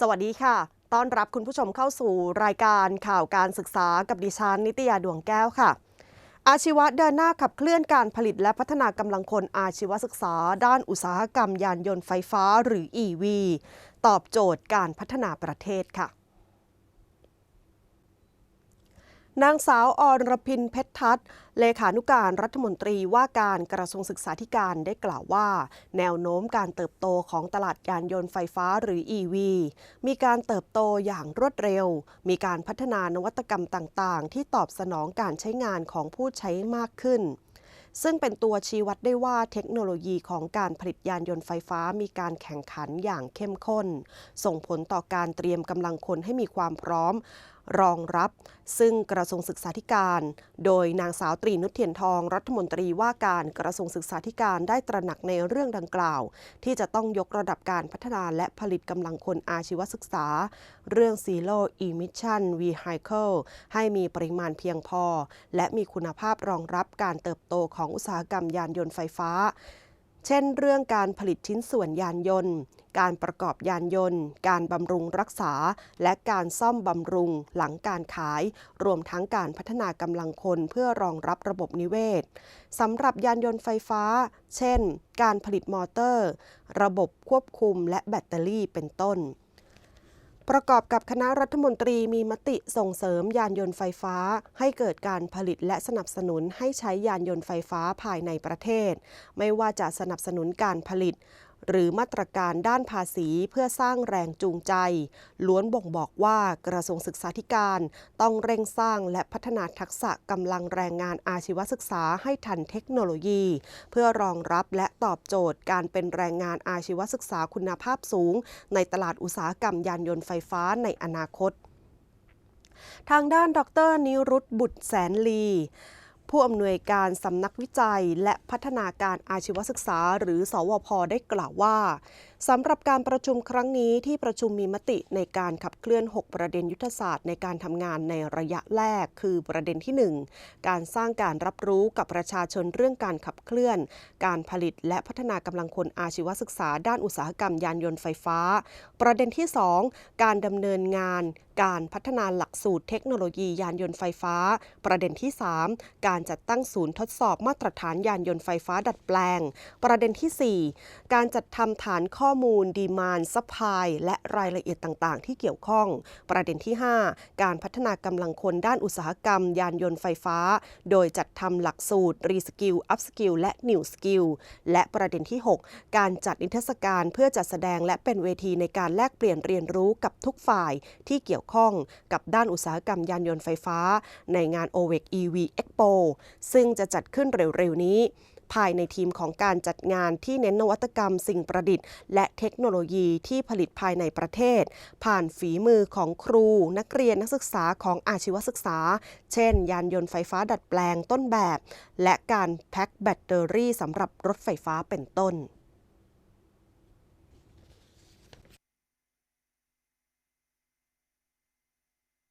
สวัสดีค่ะ ต้อนรับคุณผู้ชมเข้าสู่รายการข่าวการศึกษากับดิฉันนิตยาดวงแก้วค่ะ อาชีวะเดินหน้าขับเคลื่อนการผลิตและพัฒนากำลังคนอาชีวศึกษา ด้านอุตสาหกรรมยานยนต์ไฟฟ้าหรือ EV ตอบโจทย์การพัฒนาประเทศค่ะ นางสาวอรพินเพชรทัศน์เลขานุการรัฐมนตรีว่าการกระทรวงศึกษาธิการได้กล่าวว่า แนวโน้มการเติบโตของตลาดยานยนต์ไฟฟ้าหรือ EV มีการเติบโตอย่างรวดเร็ว มีการพัฒนานวัตกรรมต่างๆ ที่ตอบสนองการใช้งานของผู้ใช้มากขึ้น ซึ่งเป็นตัวชี้วัดได้ว่าเทคโนโลยีของการผลิตยานยนต์ไฟฟ้ามีการแข่งขันอย่างเข้มข้น ส่งผลต่อการเตรียมกำลังคนให้มีความพร้อม รองรับ ซึ่งกระทรวงศึกษาธิการ โดยนางสาวตรีนุชเทียนทอง รัฐมนตรีว่าการกระทรวงศึกษาธิการได้ตระหนักในเรื่องดังกล่าว ที่จะต้องยกระดับการพัฒนาและผลิตกำลังคนอาชีวศึกษา เรื่อง Zero Emission Vehicle ให้มีปริมาณเพียงพอ และมีคุณภาพรองรับการเติบโตของอุตสาหกรรมยานยนต์ไฟฟ้า เช่นเรื่องการผลิตชิ้นส่วนยานยนต์ การประกอบยานยนต์ การบำรุงรักษา และการซ่อมบำรุงหลังการขาย รวมทั้งการพัฒนากำลังคนเพื่อรองรับระบบนิเวศสำหรับยานยนต์ไฟฟ้า เช่น การผลิตมอเตอร์ ระบบควบคุมและแบตเตอรี่เป็นต้น ประกอบกับคณะรัฐมนตรีมีมติส่งเสริมยานยนต์ไฟฟ้า ให้เกิดการผลิตและสนับสนุนให้ใช้ยานยนต์ไฟฟ้าภายในประเทศ ไม่ว่าจะสนับสนุนการผลิต หรือมาตรการด้านภาษีเพื่อสร้างแรงจูงใจ ล้วนบ่งบอกว่ากระทรวงศึกษาธิการต้องเร่งสร้างและพัฒนาทักษะกำลังแรงงานอาชีวศึกษาให้ทันเทคโนโลยี เพื่อรองรับและตอบโจทย์การเป็นแรงงานอาชีวศึกษาคุณภาพสูง ในตลาดอุตสาหกรรมยานยนต์ไฟฟ้าในอนาคต ทางด้านดรนิรุตบุตรแสนลี ผู้อำนวยการสำนักวิจัยและพัฒนาการอาชีวศึกษาหรือสวพได้กล่าวว่า สำหรับการประชุมครั้งนี้ที่ประชุมมีมติในการขับเคลื่อน 6 ประเด็นยุทธศาสตร์ในการทำงานในระยะแรก คือประเด็นที่ 1 การสร้างการรับรู้กับประชาชนเรื่องการขับเคลื่อน การผลิตและพัฒนากำลังคนอาชีวศึกษา ด้านอุตสาหกรรมยานยนต์ไฟฟ้า ประเด็นที่ 2 การดำเนินงาน การพัฒนาหลักสูตรเทคโนโลยียานยนต์ไฟฟ้า ประเด็นที่ 3 การจัดตั้งศูนย์ทดสอบมาตรฐานยานยนต์ไฟฟ้าดัดแปลง ประเด็นที่ 4 การจัดทำฐานข้อมูลดีมานซัพพลายและรายละเอียดต่าง ๆ ที่เกี่ยวข้อง ประเด็นที่ 5 การพัฒนากำลังคนด้านอุตสาหกรรม ยานยนต์ไฟฟ้า โดยจัดทำหลักสูตรรีสกิลอัพสกิลและนิวสกิลและประเด็นที่ 6 การจัดนิทรรศการเพื่อจัดแสดงและเป็นเวทีในการแลกเปลี่ยนเรียนรู้กับทุกฝ่ายที่เกี่ยวข้องกับด้านอุตสาหกรรมยานยนต์ไฟฟ้า ในงาน OVEC EV Expo ซึ่งจะจัดขึ้นเร็ว ๆ นี้ ภายในทีมของการจัดงานที่เน้นนวัตกรรมสิ่งประดิษฐ์ และเทคโนโลยีที่ผลิตภายในประเทศ ผ่านฝีมือของครู นักเรียนนักศึกษาของอาชีวศึกษา เช่น ยานยนต์ไฟฟ้าดัดแปลงต้นแบบ และการแพ็คแบตเตอรี่สำหรับรถไฟฟ้าเป็นต้น